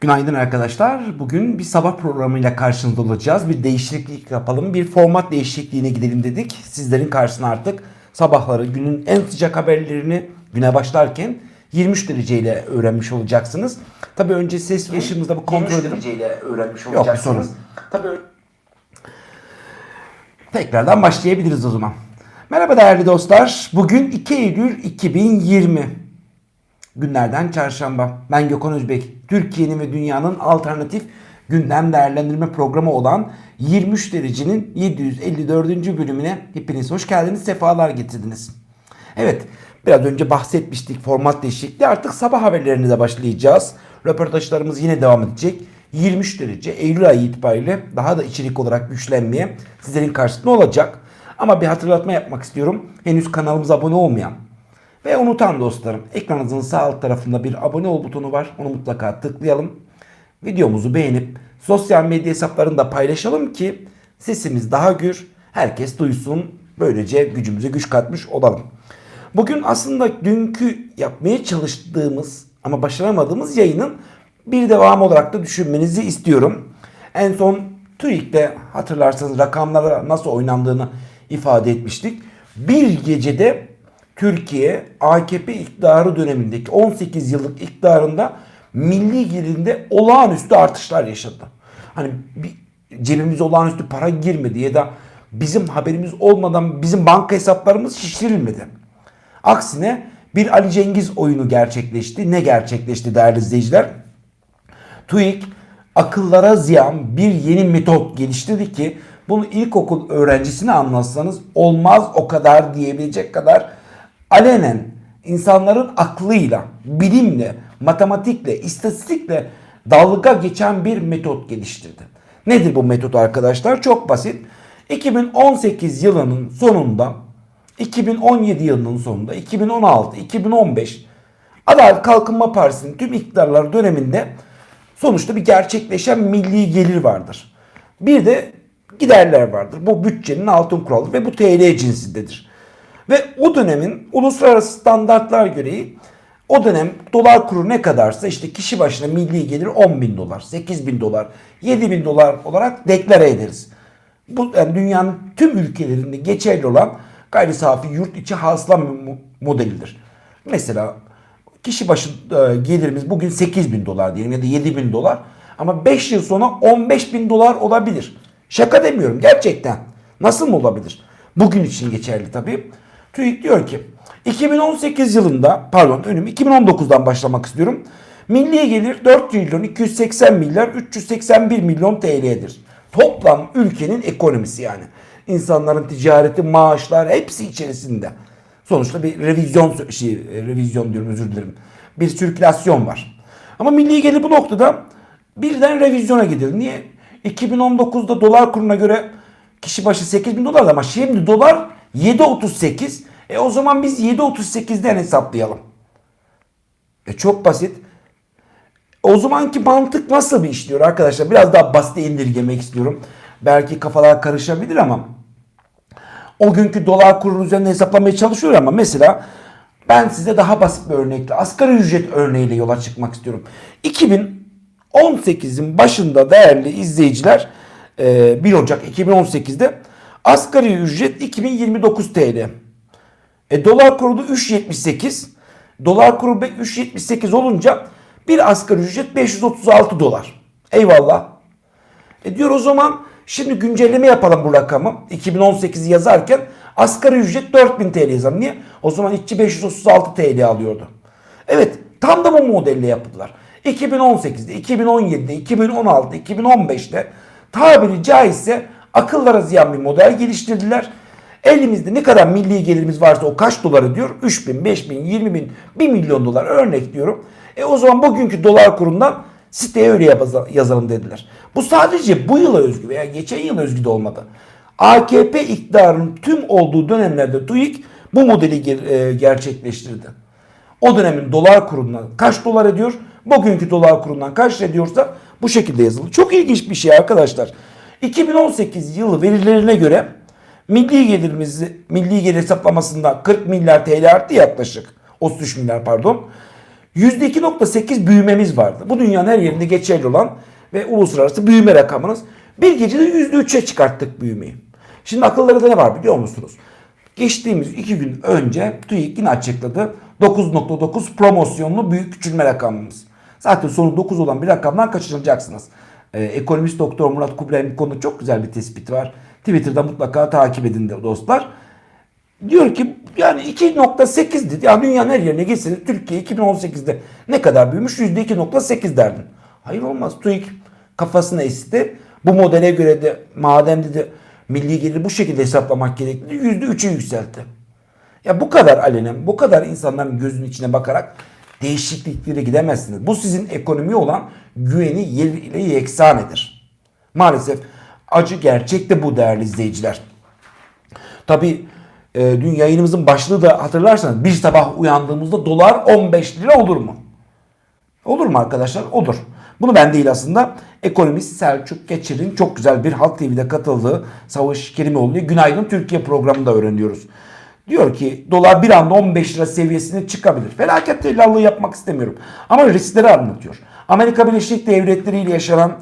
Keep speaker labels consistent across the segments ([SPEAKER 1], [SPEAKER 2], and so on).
[SPEAKER 1] Günaydın arkadaşlar. Bugün bir sabah programıyla karşınızda olacağız. Bir değişiklik yapalım. Bir format değişikliğine gidelim dedik. Sizlerin karşısına artık sabahları günün en sıcak haberlerini güne başlarken 23 dereceyle öğrenmiş olacaksınız. Tabii önce ses yaşımızda bu kontrol
[SPEAKER 2] 23
[SPEAKER 1] edelim.
[SPEAKER 2] dereceyle öğrenmiş
[SPEAKER 1] Yok bir
[SPEAKER 2] olacaksınız.
[SPEAKER 1] sorun. Tabii Tekrardan başlayabiliriz o zaman. Merhaba değerli dostlar. Bugün 2 Eylül 2020. Günlerden çarşamba. Ben Gökhan Özbek. Türkiye'nin ve dünyanın alternatif gündem değerlendirme programı olan 23 derecenin 754. bölümüne hepiniz hoş geldiniz, sefalar getirdiniz. Evet, biraz önce bahsetmiştik format değişikliği. Artık sabah haberlerine de başlayacağız. Röportajlarımız yine devam edecek. 23 derece Eylül ayı itibariyle daha da içerik olarak güçlenmeye sizlerin karşısında olacak. Ama bir hatırlatma yapmak istiyorum. Henüz kanalımıza abone olmayan ve unutan dostlarım ekranınızın sağ alt tarafında bir abone ol butonu var. Onu mutlaka tıklayalım. Videomuzu beğenip sosyal medya hesaplarında paylaşalım ki sesimiz daha gür, herkes duysun. Böylece gücümüze güç katmış olalım. Bugün aslında dünkü yapmaya çalıştığımız ama başaramadığımız yayının bir devam olarak da düşünmenizi istiyorum. En son TÜİK'te hatırlarsanız rakamlara nasıl oynandığını ifade etmiştik. Bir gecede Türkiye AKP iktidarı dönemindeki 18 yıllık iktidarında milli gelirinde olağanüstü artışlar yaşadı. Hani bir cebimize olağanüstü para girmedi ya da bizim haberimiz olmadan bizim banka hesaplarımız şişirilmedi. Aksine bir Ali Cengiz oyunu gerçekleşti. Ne gerçekleşti değerli izleyiciler? TÜİK akıllara ziyan bir yeni metot geliştirdi ki bunu ilkokul öğrencisine anlatsanız olmaz o kadar diyebilecek kadar alenen insanların aklıyla, bilimle, matematikle, istatistikle dalga geçen bir metot geliştirdi. Nedir bu metot arkadaşlar? Çok basit. 2018 yılının sonunda, 2017 yılının sonunda, 2016, 2015 Adalet Kalkınma Partisi'nin tüm iktidarları döneminde sonuçta bir gerçekleşen milli gelir vardır. Bir de giderler vardır. Bu bütçenin altın kuralı ve bu TL cinsindedir. Ve o dönemin uluslararası standartlar gereği o dönem dolar kuru ne kadarsa işte kişi başına milli gelir 10 bin dolar, 8 bin dolar, 7 bin dolar olarak deklare ederiz. Bu yani dünyanın tüm ülkelerinde geçerli olan gayri safi yurt içi hasıla mo- modelidir. Mesela kişi başı e, gelirimiz bugün 8 bin dolar diyelim ya da 7 bin dolar ama 5 yıl sonra 15 bin dolar olabilir. Şaka demiyorum gerçekten. Nasıl mı olabilir? Bugün için geçerli tabii. TÜİK diyor ki 2018 yılında pardon önüm 2019'dan başlamak istiyorum. Milli gelir 4 trilyon 280 milyar 381 milyon TL'dir. Toplam ülkenin ekonomisi yani. İnsanların ticareti, maaşlar hepsi içerisinde. Sonuçta bir revizyon şey, revizyon diyorum özür dilerim. Bir sirkülasyon var. Ama milli gelir bu noktada birden revizyona gidilir. Niye? 2019'da dolar kuruna göre kişi başı 8 bin dolar ama şimdi dolar 7.38. E o zaman biz 7.38'den hesaplayalım. E çok basit. O zamanki mantık nasıl bir işliyor arkadaşlar? Biraz daha basite indirgemek istiyorum. Belki kafalar karışabilir ama o günkü dolar kurunu üzerinde hesaplamaya çalışıyor ama mesela ben size daha basit bir örnekle asgari ücret örneğiyle yola çıkmak istiyorum. 2018'in başında değerli izleyiciler e, 1 Ocak 2018'de asgari ücret 2029 TL. E, dolar kuru da 3.78. Dolar kuru 3.78 olunca bir asgari ücret 536 dolar. Eyvallah. E diyor o zaman şimdi güncelleme yapalım bu rakamı. 2018'i yazarken asgari ücret 4000 TL yazalım. Niye? O zaman işçi 536 TL alıyordu. Evet tam da bu modelle yaptılar. 2018'de, 2017'de, 2016'da, 2015'te tabiri caizse akıllara ziyan bir model geliştirdiler. Elimizde ne kadar milli gelirimiz varsa o kaç dolar ediyor? 3 bin, 5 bin, 20 bin, 1 milyon dolar örnek diyorum. E o zaman bugünkü dolar kurundan siteye öyle yazalım dediler. Bu sadece bu yıla özgü veya geçen yıl özgü de olmadı. AKP iktidarının tüm olduğu dönemlerde TÜİK bu modeli e, gerçekleştirdi. O dönemin dolar kurundan kaç dolar ediyor? Bugünkü dolar kurundan kaç ediyorsa bu şekilde yazılı. Çok ilginç bir şey arkadaşlar. 2018 yılı verilerine göre milli gelirimizi milli gelir hesaplamasında 40 milyar TL arttı yaklaşık. 33 milyar pardon. %2.8 büyümemiz vardı. Bu dünyanın her yerinde geçerli olan ve uluslararası büyüme rakamınız. Bir gecede %3'e çıkarttık büyümeyi. Şimdi akıllarında ne var biliyor musunuz? Geçtiğimiz iki gün önce TÜİK yine açıkladı. 9.9 promosyonlu büyük küçülme rakamımız. Zaten sonu 9 olan bir rakamdan kaçırılacaksınız. Ee, ekonomist doktor Murat Kubilay'ın bu konuda çok güzel bir tespiti var. Twitter'da mutlaka takip edin de dostlar. Diyor ki yani 2.8'di. Ya dünyanın her yerine gitseniz Türkiye 2018'de ne kadar büyümüş? %2.8 derdin. Hayır olmaz. TÜİK kafasına esti. Bu modele göre de madem dedi milli geliri bu şekilde hesaplamak gerekli. %3'e yükseltti. Ya bu kadar alenen, bu kadar insanların gözünün içine bakarak değişikliklere gidemezsiniz. Bu sizin ekonomiye olan güveni ile yeksan eder. Maalesef acı gerçek de bu değerli izleyiciler. Tabi e, dün yayınımızın başlığı da hatırlarsanız bir sabah uyandığımızda dolar 15 lira olur mu? Olur mu arkadaşlar? Olur. Bunu ben değil aslında. Ekonomist Selçuk Geçir'in çok güzel bir Halk TV'de katıldığı Savaş Kerimoğlu'ya Günaydın Türkiye programında öğreniyoruz. Diyor ki dolar bir anda 15 lira seviyesine çıkabilir. Felaket tellallığı yapmak istemiyorum. Ama riskleri anlatıyor. Amerika Birleşik Devletleri ile yaşanan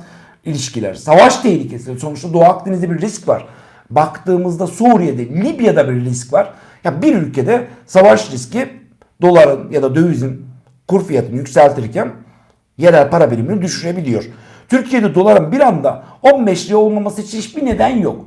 [SPEAKER 1] ilişkiler, savaş tehlikesi, sonuçta Doğu Akdeniz'de bir risk var. Baktığımızda Suriye'de, Libya'da bir risk var. Ya bir ülkede savaş riski doların ya da dövizin kur fiyatını yükseltirken yerel para birimini düşürebiliyor. Türkiye'de doların bir anda 15 lira olmaması için hiçbir neden yok.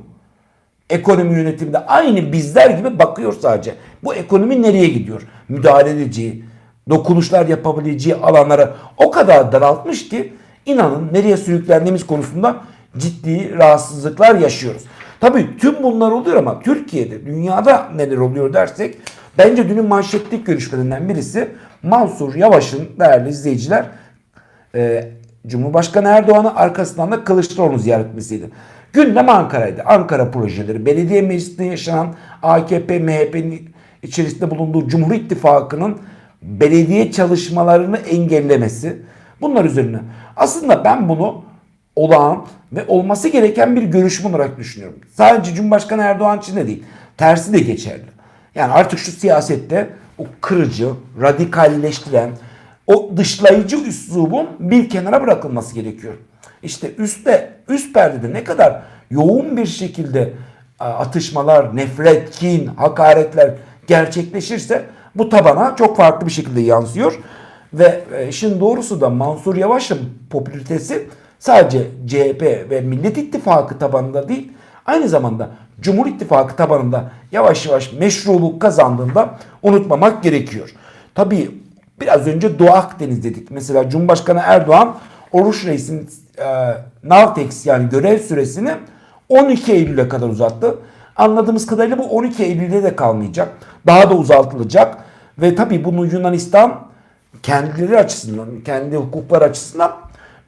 [SPEAKER 1] Ekonomi yönetiminde aynı bizler gibi bakıyor sadece. Bu ekonomi nereye gidiyor? Müdahale edeceği, dokunuşlar yapabileceği alanları o kadar daraltmış ki inanın nereye sürüklendiğimiz konusunda ciddi rahatsızlıklar yaşıyoruz. Tabii tüm bunlar oluyor ama Türkiye'de, dünyada neler oluyor dersek bence dünün manşetlik görüşlerinden birisi Mansur Yavaş'ın değerli izleyiciler e, Cumhurbaşkanı Erdoğan'ı arkasından da Kılıçdaroğlu ziyaret etmesiydi. Gündem Ankara'ydı. Ankara projeleri, belediye meclisinde yaşanan AKP, MHP'nin içerisinde bulunduğu Cumhur İttifakı'nın belediye çalışmalarını engellemesi. Bunlar üzerine. Aslında ben bunu olağan ve olması gereken bir görüşme olarak düşünüyorum. Sadece Cumhurbaşkanı Erdoğan için de değil. Tersi de geçerli. Yani artık şu siyasette o kırıcı, radikalleştiren, o dışlayıcı üslubun bir kenara bırakılması gerekiyor. İşte üstte, üst perdede ne kadar yoğun bir şekilde atışmalar, nefret, kin, hakaretler gerçekleşirse bu tabana çok farklı bir şekilde yansıyor. Ve işin doğrusu da Mansur Yavaş'ın popülaritesi sadece CHP ve Millet İttifakı tabanında değil, aynı zamanda Cumhur İttifakı tabanında yavaş yavaş meşruluk kazandığında unutmamak gerekiyor. Tabii biraz önce Doğu Akdeniz dedik. Mesela Cumhurbaşkanı Erdoğan Oruç Reis'in e, Navtex yani görev süresini 12 Eylül'e kadar uzattı. Anladığımız kadarıyla bu 12 Eylül'de de kalmayacak. Daha da uzatılacak. Ve tabii bunu Yunanistan kendileri açısından, kendi hukuklar açısından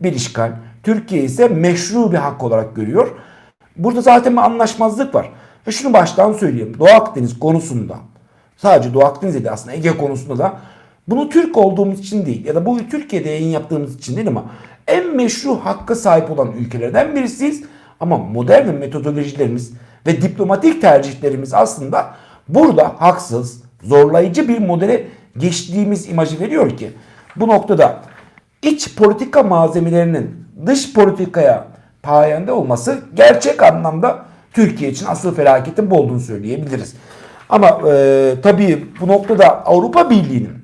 [SPEAKER 1] bir işgal. Türkiye ise meşru bir hak olarak görüyor. Burada zaten bir anlaşmazlık var. E şunu baştan söyleyeyim. Doğu Akdeniz konusunda sadece Doğu Akdeniz'de değil aslında Ege konusunda da bunu Türk olduğumuz için değil ya da bu Türkiye'de yayın yaptığımız için değil ama en meşru hakka sahip olan ülkelerden birisiyiz. Ama modern metodolojilerimiz ve diplomatik tercihlerimiz aslında burada haksız, zorlayıcı bir modele geçtiğimiz imajı veriyor ki bu noktada iç politika malzemelerinin dış politikaya payende olması gerçek anlamda Türkiye için asıl felaketin bu olduğunu söyleyebiliriz. Ama e, tabii bu noktada Avrupa Birliği'nin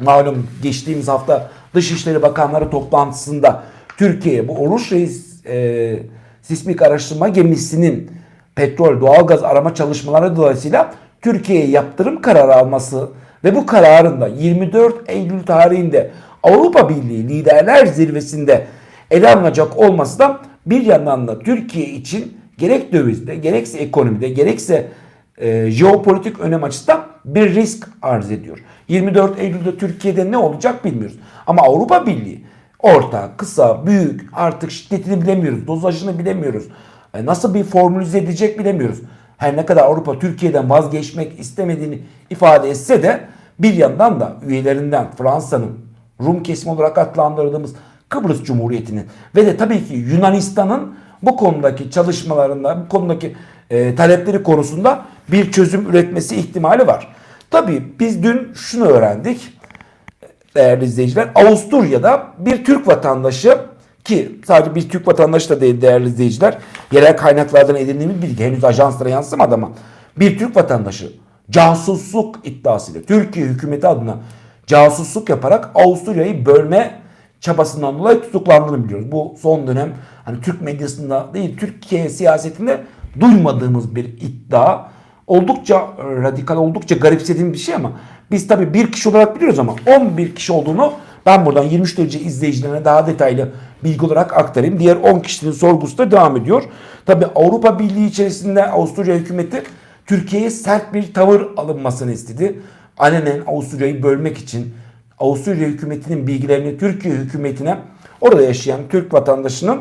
[SPEAKER 1] malum geçtiğimiz hafta Dışişleri Bakanları toplantısında Türkiye'ye bu Oruç Reis e, sismik araştırma gemisinin petrol, doğalgaz arama çalışmaları dolayısıyla Türkiye'ye yaptırım kararı alması ve bu kararın da 24 Eylül tarihinde Avrupa Birliği Liderler Zirvesi'nde ele alınacak olması da bir yandan da Türkiye için gerek dövizde, gerekse ekonomide, gerekse e, jeopolitik önem açısından bir risk arz ediyor. 24 Eylül'de Türkiye'de ne olacak bilmiyoruz. Ama Avrupa Birliği orta, kısa, büyük artık şiddetini bilemiyoruz, dozajını bilemiyoruz. E, nasıl bir formülize edecek bilemiyoruz. Her ne kadar Avrupa Türkiye'den vazgeçmek istemediğini ifade etse de bir yandan da üyelerinden Fransa'nın Rum kesimi olarak adlandırdığımız Kıbrıs Cumhuriyeti'nin ve de tabii ki Yunanistan'ın bu konudaki çalışmalarında, bu konudaki e, talepleri konusunda bir çözüm üretmesi ihtimali var. Tabii biz dün şunu öğrendik. Değerli izleyiciler Avusturya'da bir Türk vatandaşı ki sadece bir Türk vatandaşı da değil değerli izleyiciler yerel kaynaklardan edindiğimiz bilgi henüz ajanslara yansımadı ama bir Türk vatandaşı casusluk iddiasıyla Türkiye hükümeti adına casusluk yaparak Avusturya'yı bölme çabasından dolayı tutuklandığını biliyoruz. Bu son dönem hani Türk medyasında değil Türkiye siyasetinde duymadığımız bir iddia. Oldukça radikal, oldukça garipsediğim bir şey ama biz tabii bir kişi olarak biliyoruz ama 11 kişi olduğunu ben buradan 23 derece izleyicilerine daha detaylı bilgi olarak aktarayım. Diğer 10 kişinin sorgusu da devam ediyor. Tabii Avrupa Birliği içerisinde Avusturya hükümeti Türkiye'ye sert bir tavır alınmasını istedi. Alenen Avusturya'yı bölmek için Avusturya hükümetinin bilgilerini Türkiye hükümetine orada yaşayan Türk vatandaşının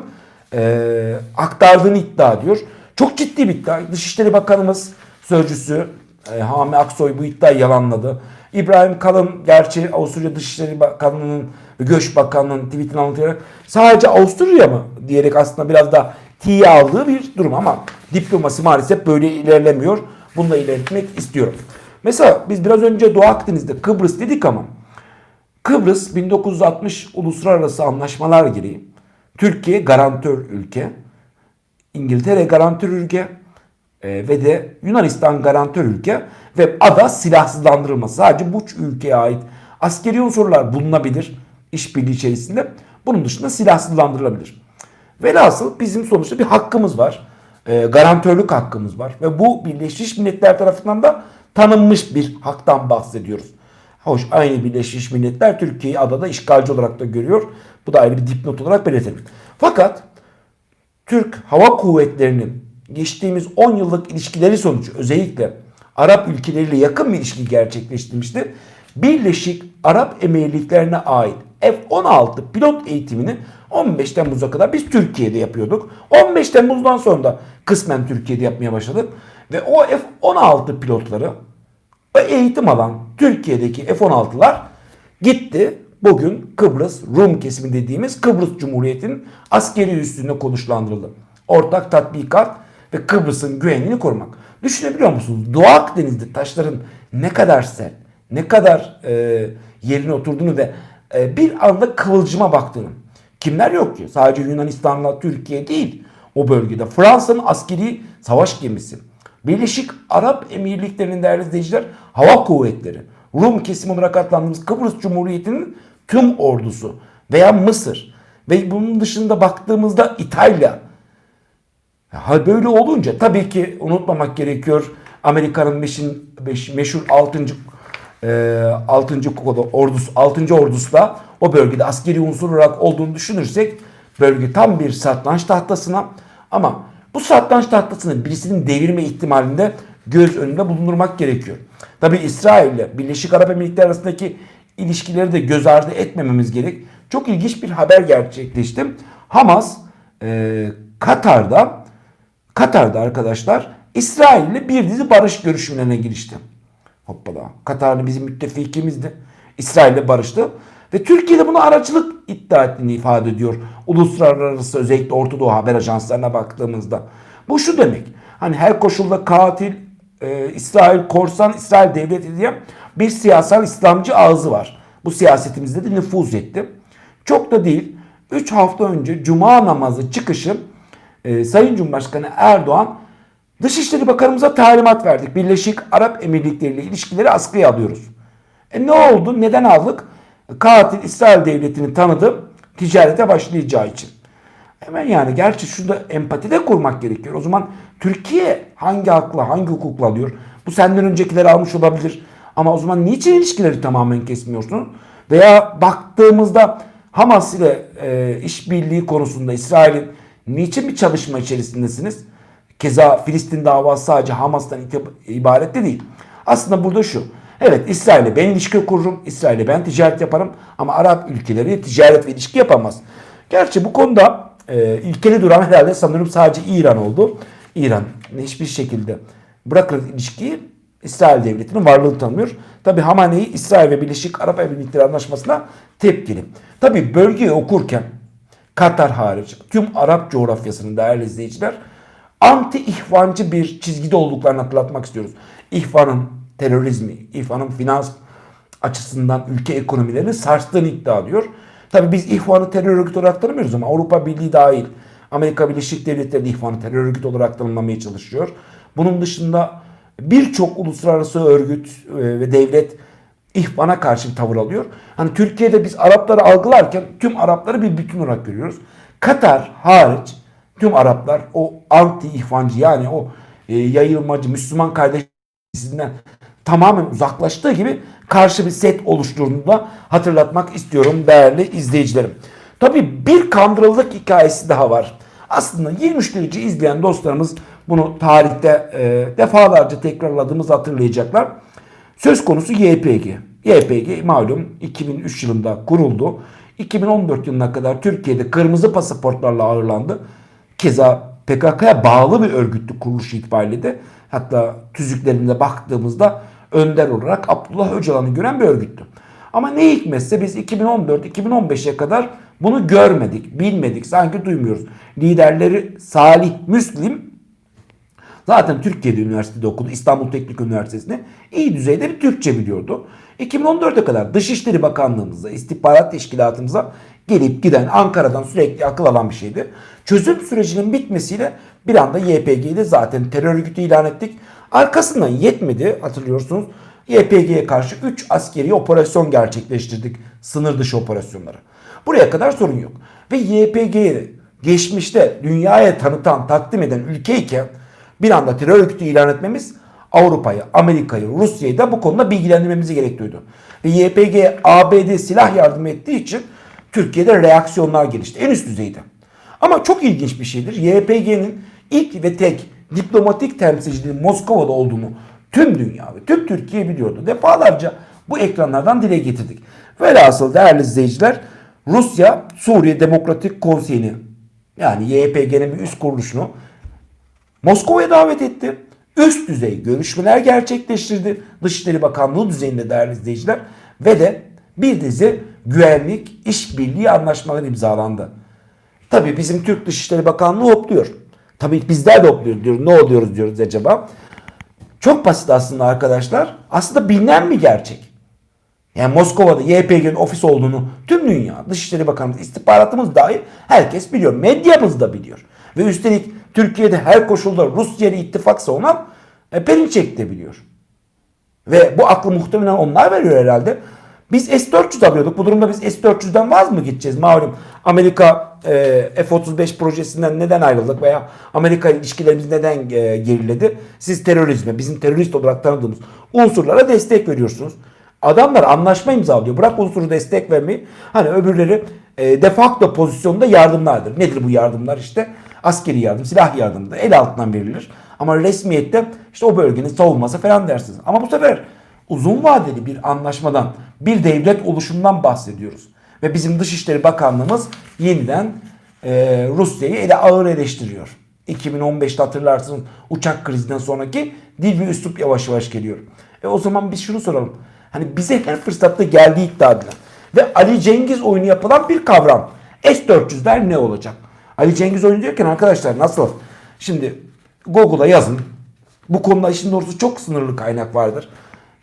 [SPEAKER 1] e, aktardığını iddia ediyor. Çok ciddi bir iddia. Dışişleri Bakanımız sözcüsü e, Hami Aksoy bu iddiayı yalanladı. İbrahim Kalın gerçi Avusturya Dışişleri Bakanlığı'nın Göç Bakanlığı'nın tweetini anlatarak sadece Avusturya mı diyerek aslında biraz da tiye aldığı bir durum ama diplomasi maalesef böyle ilerlemiyor. Bunu da ilerletmek istiyorum. Mesela biz biraz önce Doğu Akdeniz'de Kıbrıs dedik ama Kıbrıs 1960 uluslararası anlaşmalar gereği Türkiye garantör ülke, İngiltere garantör ülke e, ve de Yunanistan garantör ülke ve ada silahsızlandırılması. Sadece bu ülkeye ait askeri unsurlar bulunabilir işbirliği içerisinde. Bunun dışında silahsızlandırılabilir. Velhasıl bizim sonuçta bir hakkımız var. E, garantörlük hakkımız var. Ve bu Birleşmiş Milletler tarafından da tanınmış bir haktan bahsediyoruz. Hoş aynı Birleşmiş Milletler Türkiye'yi adada işgalci olarak da görüyor. Bu da ayrı bir dipnot olarak belirtelim. Fakat Türk Hava Kuvvetleri'nin geçtiğimiz 10 yıllık ilişkileri sonucu özellikle Arap ülkeleriyle yakın bir ilişki gerçekleştirmişti. Birleşik Arap Emirlikleri'ne ait F-16 pilot eğitimini 15 Temmuz'a kadar biz Türkiye'de yapıyorduk. 15 Temmuz'dan sonra da kısmen Türkiye'de yapmaya başladık. Ve o F-16 pilotları eğitim alan Türkiye'deki F-16'lar gitti. Bugün Kıbrıs Rum kesimi dediğimiz Kıbrıs Cumhuriyeti'nin askeri üstünde konuşlandırıldı. Ortak tatbikat ve Kıbrıs'ın güvenliğini korumak. Düşünebiliyor musunuz? Doğu Akdeniz'de taşların ne kadar sert, ne kadar e, yerine oturduğunu ve e, bir anda kıvılcıma baktığını. Kimler yok ki? Sadece Yunanistan'la Türkiye değil o bölgede. Fransa'nın askeri savaş gemisi. Birleşik Arap Emirlikleri'nin değerli izleyiciler hava kuvvetleri. Rum kesimi olarak adlandığımız Kıbrıs Cumhuriyeti'nin tüm ordusu veya Mısır ve bunun dışında baktığımızda İtalya. Ha böyle olunca tabii ki unutmamak gerekiyor Amerika'nın meşin, meş, meşhur 6. E, 6. kolu ordusu 6. ordusu da o bölgede askeri unsur olarak olduğunu düşünürsek bölge tam bir satranç tahtasına ama bu satranç tahtasını birisinin devirme ihtimalinde göz önünde bulundurmak gerekiyor. Tabi İsrail ile Birleşik Arap Emirlikleri arasındaki ilişkileri de göz ardı etmememiz gerek. Çok ilginç bir haber gerçekleşti. Hamas e, Katar'da Katar'da arkadaşlar İsrail ile bir dizi barış görüşmelerine girişti. Hoppala. Katar'lı bizim müttefikimizdi. İsrail ile barıştı. Ve Türkiye'de bunu aracılık iddia ettiğini ifade ediyor. Uluslararası özellikle Orta Doğu haber ajanslarına baktığımızda. Bu şu demek. Hani her koşulda katil, e, İsrail korsan, İsrail devleti diye bir siyasal İslamcı ağzı var. Bu siyasetimizde de nüfuz etti. Çok da değil. 3 hafta önce Cuma namazı çıkışı e, Sayın Cumhurbaşkanı Erdoğan Dışişleri Bakanımıza talimat verdik. Birleşik Arap Emirlikleri ile ilişkileri askıya alıyoruz. E ne oldu? Neden aldık? Katil İsrail devletini tanıdı. Ticarete başlayacağı için. Hemen yani gerçi şurada empati de kurmak gerekiyor. O zaman Türkiye hangi hakla, hangi hukukla alıyor? Bu senden öncekileri almış olabilir. Ama o zaman niçin ilişkileri tamamen kesmiyorsun? Veya baktığımızda Hamas ile e, işbirliği konusunda İsrail'in niçin bir çalışma içerisindesiniz? Keza Filistin davası sadece Hamas'tan ibaret de değil. Aslında burada şu. Evet İsrail'e ben ilişki kururum. İsrail'e ben ticaret yaparım. Ama Arap ülkeleri ticaret ve ilişki yapamaz. Gerçi bu konuda e, ilkeli duran herhalde sanırım sadece İran oldu. İran hiçbir şekilde bırakır ilişkiyi İsrail devletinin varlığını tanımıyor. Tabi Hamane'yi İsrail ve Birleşik Arap Emirlikleri Anlaşması'na tepkili. Tabi bölgeyi okurken Katar hariç tüm Arap coğrafyasının değerli izleyiciler anti ihvancı bir çizgide olduklarını hatırlatmak istiyoruz. İhvanın terörizmi, İhvanın finans açısından ülke ekonomilerini sarstığını iddia ediyor. Tabii biz İhvan'ı terör örgütü olarak tanımıyoruz ama Avrupa Birliği dahil Amerika Birleşik Devletleri de İhvan'ı terör örgütü olarak tanımlamaya çalışıyor. Bunun dışında birçok uluslararası örgüt e, ve devlet İhvan'a karşı bir tavır alıyor. Hani Türkiye'de biz Arapları algılarken tüm Arapları bir bütün olarak görüyoruz. Katar hariç tüm Araplar o anti ihvancı yani o e, yayılmacı Müslüman kardeşinden tamamen uzaklaştığı gibi karşı bir set oluşturduğunu da hatırlatmak istiyorum değerli izleyicilerim. Tabi bir kandırıldık hikayesi daha var. Aslında 23 derece izleyen dostlarımız bunu tarihte e, defalarca tekrarladığımızı hatırlayacaklar. Söz konusu YPG. YPG malum 2003 yılında kuruldu. 2014 yılına kadar Türkiye'de kırmızı pasaportlarla ağırlandı. Keza PKK'ya bağlı bir örgütlü kuruluş itibariyle de hatta tüzüklerinde baktığımızda önder olarak Abdullah Öcalan'ı gören bir örgüttü. Ama ne hikmetse biz 2014-2015'e kadar bunu görmedik, bilmedik, sanki duymuyoruz. Liderleri Salih Müslim zaten Türkiye'de üniversitede okudu. İstanbul Teknik Üniversitesi'nde iyi düzeyde bir Türkçe biliyordu. 2014'e kadar Dışişleri Bakanlığımıza, istihbarat teşkilatımıza gelip giden Ankara'dan sürekli akıl alan bir şeydi. Çözüm sürecinin bitmesiyle bir anda YPG'yi de zaten terör örgütü ilan ettik. Arkasından yetmedi hatırlıyorsunuz. YPG'ye karşı 3 askeri operasyon gerçekleştirdik. Sınır dışı operasyonları. Buraya kadar sorun yok. Ve YPG'yi geçmişte dünyaya tanıtan, takdim eden ülkeyken bir anda terör örgütü ilan etmemiz Avrupa'yı, Amerika'yı, Rusya'yı da bu konuda bilgilendirmemizi gerekiyordu. Ve YPG ABD silah yardım ettiği için Türkiye'de reaksiyonlar gelişti. En üst düzeyde. Ama çok ilginç bir şeydir. YPG'nin ilk ve tek diplomatik temsilciliği Moskova'da olduğunu tüm dünya ve tüm Türkiye biliyordu. Defalarca bu ekranlardan dile getirdik. Velhasıl değerli izleyiciler Rusya Suriye Demokratik Konseyi'ni yani YPG'nin bir üst kuruluşunu Moskova'ya davet etti. Üst düzey görüşmeler gerçekleştirdi. Dışişleri Bakanlığı düzeyinde değerli izleyiciler. Ve de bir dizi güvenlik işbirliği anlaşmaları imzalandı. Tabii bizim Türk Dışişleri Bakanlığı hopluyor. Tabii bizler de hopluyoruz diyoruz. Ne oluyoruz diyoruz acaba. Çok basit aslında arkadaşlar. Aslında bilinen bir gerçek. Yani Moskova'da YPG'nin ofis olduğunu tüm dünya, Dışişleri Bakanımız, istihbaratımız dahi herkes biliyor. Medyamız da biliyor. Ve üstelik Türkiye'de her koşulda Rusya ile ittifak savunan e, Perinçek de biliyor. Ve bu aklı muhtemelen onlar veriyor herhalde. Biz S-400 alıyorduk. Bu durumda biz S-400'den vaz mı gideceğiz? Malum Amerika e, F-35 projesinden neden ayrıldık veya Amerika ilişkilerimiz neden e, geriledi? Siz terörizme, bizim terörist olarak tanıdığımız unsurlara destek veriyorsunuz. Adamlar anlaşma imzalıyor. Bırak unsuru destek vermeyi. Hani öbürleri e, de facto pozisyonda yardımlardır. Nedir bu yardımlar işte? Askeri yardım, silah yardımı da el altından verilir. Ama resmiyette işte o bölgenin savunması falan dersiniz. Ama bu sefer uzun vadeli bir anlaşmadan, bir devlet oluşumundan bahsediyoruz. Ve bizim Dışişleri Bakanlığımız yeniden e, Rusya'yı ele ağır eleştiriyor. 2015'te hatırlarsınız uçak krizinden sonraki dil ve üslup yavaş yavaş geliyor. E o zaman biz şunu soralım. Hani bize her fırsatta geldiği iddia edilen ve Ali Cengiz oyunu yapılan bir kavram. S-400'ler ne olacak? Ali Cengiz oyunu diyorken arkadaşlar nasıl? Şimdi Google'a yazın. Bu konuda işin doğrusu çok sınırlı kaynak vardır.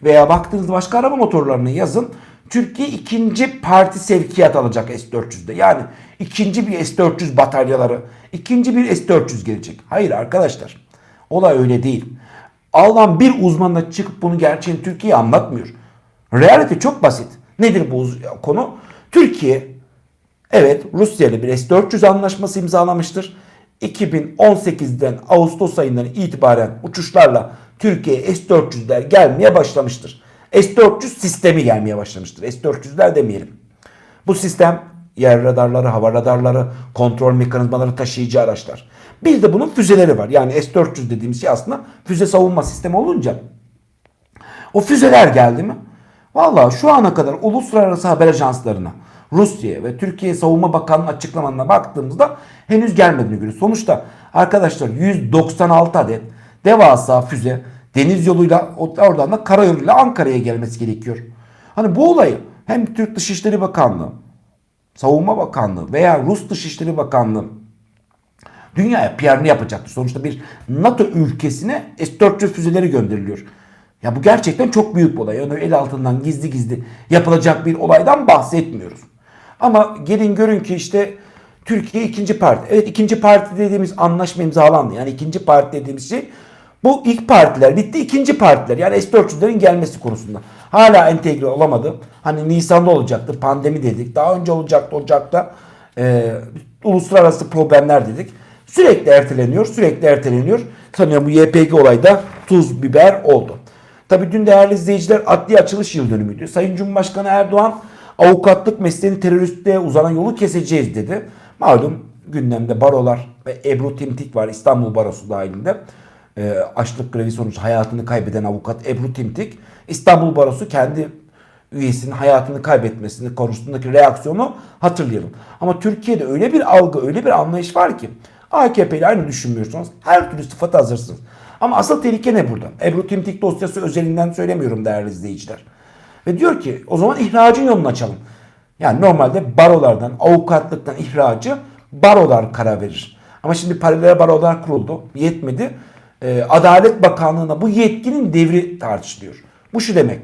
[SPEAKER 1] Veya baktığınız başka araba motorlarını yazın. Türkiye ikinci parti sevkiyat alacak S-400'de. Yani ikinci bir S-400 bataryaları, ikinci bir S-400 gelecek. Hayır arkadaşlar. Olay öyle değil. Alan bir uzmanla çıkıp bunu gerçeğini Türkiye'ye anlatmıyor. Realite çok basit. Nedir bu konu? Türkiye evet Rusya ile bir S-400 anlaşması imzalamıştır. 2018'den Ağustos ayından itibaren uçuşlarla Türkiye'ye S-400'ler gelmeye başlamıştır. S-400 sistemi gelmeye başlamıştır. S-400'ler demeyelim. Bu sistem yer radarları, hava radarları, kontrol mekanizmaları taşıyıcı araçlar. Bir de bunun füzeleri var. Yani S-400 dediğimiz şey aslında füze savunma sistemi olunca o füzeler geldi mi? Valla şu ana kadar uluslararası haber ajanslarına Rusya ve Türkiye Savunma Bakanlığı açıklamalarına baktığımızda henüz gelmediğini görüyoruz. Sonuçta arkadaşlar 196 adet devasa füze deniz yoluyla oradan da karayoluyla Ankara'ya gelmesi gerekiyor. Hani bu olayı hem Türk Dışişleri Bakanlığı, Savunma Bakanlığı veya Rus Dışişleri Bakanlığı dünyaya PR'ını yapacaktır. Sonuçta bir NATO ülkesine S-400 füzeleri gönderiliyor. Ya bu gerçekten çok büyük bir olay. Yani el altından gizli gizli yapılacak bir olaydan bahsetmiyoruz. Ama gelin görün ki işte Türkiye ikinci parti. Evet ikinci parti dediğimiz anlaşma imzalandı. Yani ikinci parti dediğimiz şey bu ilk partiler bitti ikinci partiler. Yani S-400'lerin gelmesi konusunda. Hala entegre olamadı. Hani Nisan'da olacaktı pandemi dedik. Daha önce olacaktı Ocak'ta. Ee, uluslararası problemler dedik. Sürekli erteleniyor sürekli erteleniyor. Sanıyorum bu YPG olayda tuz biber oldu. Tabii dün değerli izleyiciler adli açılış yıl dönümüydü. Sayın Cumhurbaşkanı Erdoğan avukatlık mesleğini teröristliğe uzanan yolu keseceğiz dedi. Malum gündemde barolar ve Ebru Timtik var İstanbul Barosu dahilinde. E, açlık grevi sonucu hayatını kaybeden avukat Ebru Timtik. İstanbul Barosu kendi üyesinin hayatını kaybetmesini konusundaki reaksiyonu hatırlayalım. Ama Türkiye'de öyle bir algı, öyle bir anlayış var ki AKP ile aynı düşünmüyorsanız her türlü sıfata hazırsınız. Ama asıl tehlike ne burada? Ebru Timtik dosyası özelinden söylemiyorum değerli izleyiciler. Ve diyor ki o zaman ihracın yolunu açalım. Yani normalde barolardan, avukatlıktan ihracı barolar karar verir. Ama şimdi paralel barolar kuruldu. Yetmedi. Ee, Adalet Bakanlığı'na bu yetkinin devri tartışılıyor. Bu şu demek.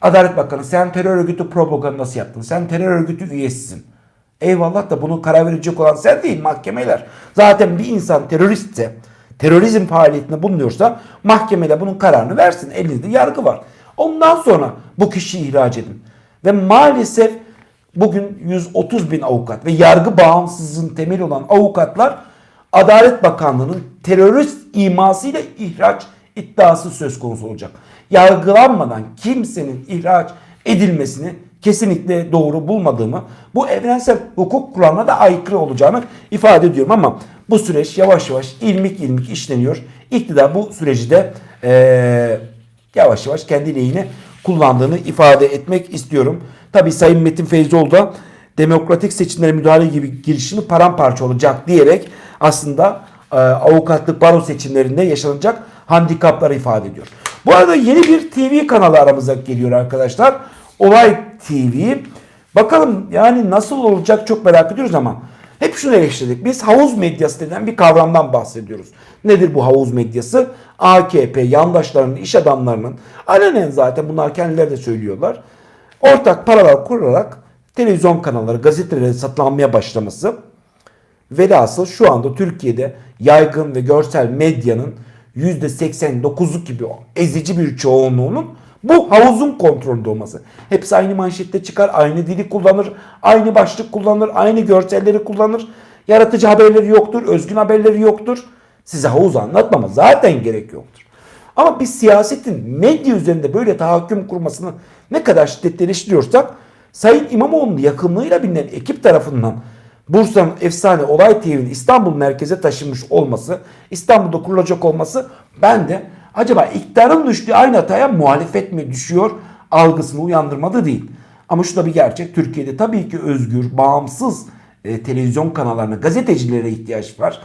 [SPEAKER 1] Adalet Bakanı sen terör örgütü propagandası yaptın. Sen terör örgütü üyesisin. Eyvallah da bunu karar verecek olan sen değil mahkemeler. Zaten bir insan teröristse, terörizm faaliyetinde bulunuyorsa mahkemeler bunun kararını versin. Elinizde yargı var. Ondan sonra bu kişiyi ihraç edin. Ve maalesef bugün 130 bin avukat ve yargı bağımsızlığın temeli olan avukatlar Adalet Bakanlığı'nın terörist imasıyla ihraç iddiası söz konusu olacak. Yargılanmadan kimsenin ihraç edilmesini kesinlikle doğru bulmadığımı, bu evrensel hukuk kuralına da aykırı olacağını ifade ediyorum ama bu süreç yavaş yavaş ilmik ilmik işleniyor. İktidar bu süreci de ee, yavaş yavaş kendi lehine kullandığını ifade etmek istiyorum. Tabi Sayın Metin Feyzoğlu da demokratik seçimlere müdahale gibi girişimi paramparça olacak diyerek aslında e, avukatlık baro seçimlerinde yaşanacak handikapları ifade ediyor. Bu arada yeni bir TV kanalı aramıza geliyor arkadaşlar. Olay TV. Bakalım yani nasıl olacak çok merak ediyoruz ama hep şunu eleştirdik. Biz havuz medyası denen bir kavramdan bahsediyoruz. Nedir bu havuz medyası? AKP, yandaşlarının, iş adamlarının, alenen zaten bunlar kendileri de söylüyorlar. Ortak paralar kurarak televizyon kanalları, gazetelere satılanmaya başlaması. Velhasıl şu anda Türkiye'de yaygın ve görsel medyanın %89'u gibi ezici bir çoğunluğunun bu havuzun kontrolünde olması. Hepsi aynı manşette çıkar, aynı dili kullanır, aynı başlık kullanır, aynı görselleri kullanır. Yaratıcı haberleri yoktur, özgün haberleri yoktur. Size havuz anlatmama zaten gerek yoktur. Ama biz siyasetin medya üzerinde böyle tahakküm kurmasını ne kadar şiddetle eleştiriyorsak Sayın İmamoğlu'nun yakınlığıyla bilinen ekip tarafından Bursa'nın efsane Olay TV'nin İstanbul merkeze taşınmış olması, İstanbul'da kurulacak olması ben de acaba iktidarın düştüğü aynı hataya muhalefet mi düşüyor algısını uyandırmadı değil. Ama şu da bir gerçek. Türkiye'de tabii ki özgür, bağımsız e, televizyon kanallarına, gazetecilere ihtiyaç var.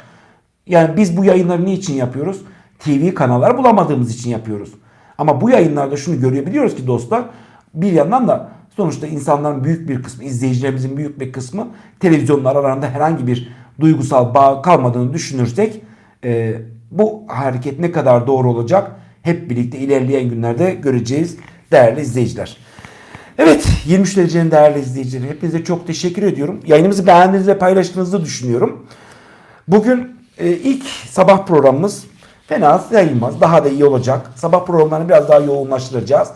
[SPEAKER 1] Yani biz bu yayınları niçin yapıyoruz? TV kanallar bulamadığımız için yapıyoruz. Ama bu yayınlarda şunu görebiliyoruz ki dostlar bir yandan da sonuçta insanların büyük bir kısmı, izleyicilerimizin büyük bir kısmı televizyonlar arasında herhangi bir duygusal bağ kalmadığını düşünürsek e, bu hareket ne kadar doğru olacak hep birlikte ilerleyen günlerde göreceğiz değerli izleyiciler. Evet 23 derecenin değerli izleyicileri hepinize çok teşekkür ediyorum. Yayınımızı beğendiğinizi ve paylaştığınızı düşünüyorum. Bugün e, ilk sabah programımız fena sayılmaz. Daha da iyi olacak. Sabah programlarını biraz daha yoğunlaştıracağız.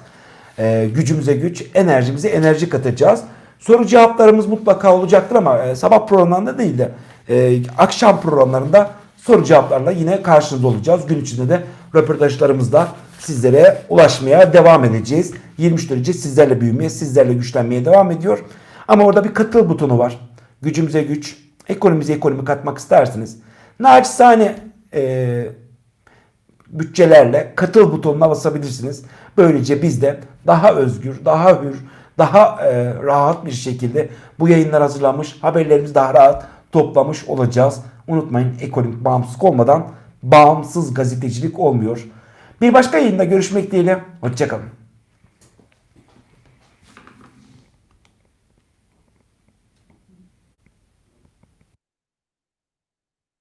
[SPEAKER 1] E, gücümüze güç, enerjimize enerji katacağız. Soru cevaplarımız mutlaka olacaktır ama e, sabah programlarında değil de e, akşam programlarında soru cevaplarla yine karşınızda olacağız. Gün içinde de röportajlarımızda sizlere ulaşmaya devam edeceğiz. 23 derece sizlerle büyümeye, sizlerle güçlenmeye devam ediyor. Ama orada bir katıl butonu var. Gücümüze güç, ekonomimize ekonomi katmak istersiniz. Naçizane e, bütçelerle katıl butonuna basabilirsiniz. Böylece biz de daha özgür, daha hür, daha e, rahat bir şekilde bu yayınlar hazırlanmış, haberlerimizi daha rahat toplamış olacağız. Unutmayın ekonomik bağımsızlık olmadan bağımsız gazetecilik olmuyor. Bir başka yayında görüşmek dileğiyle. Hoşçakalın.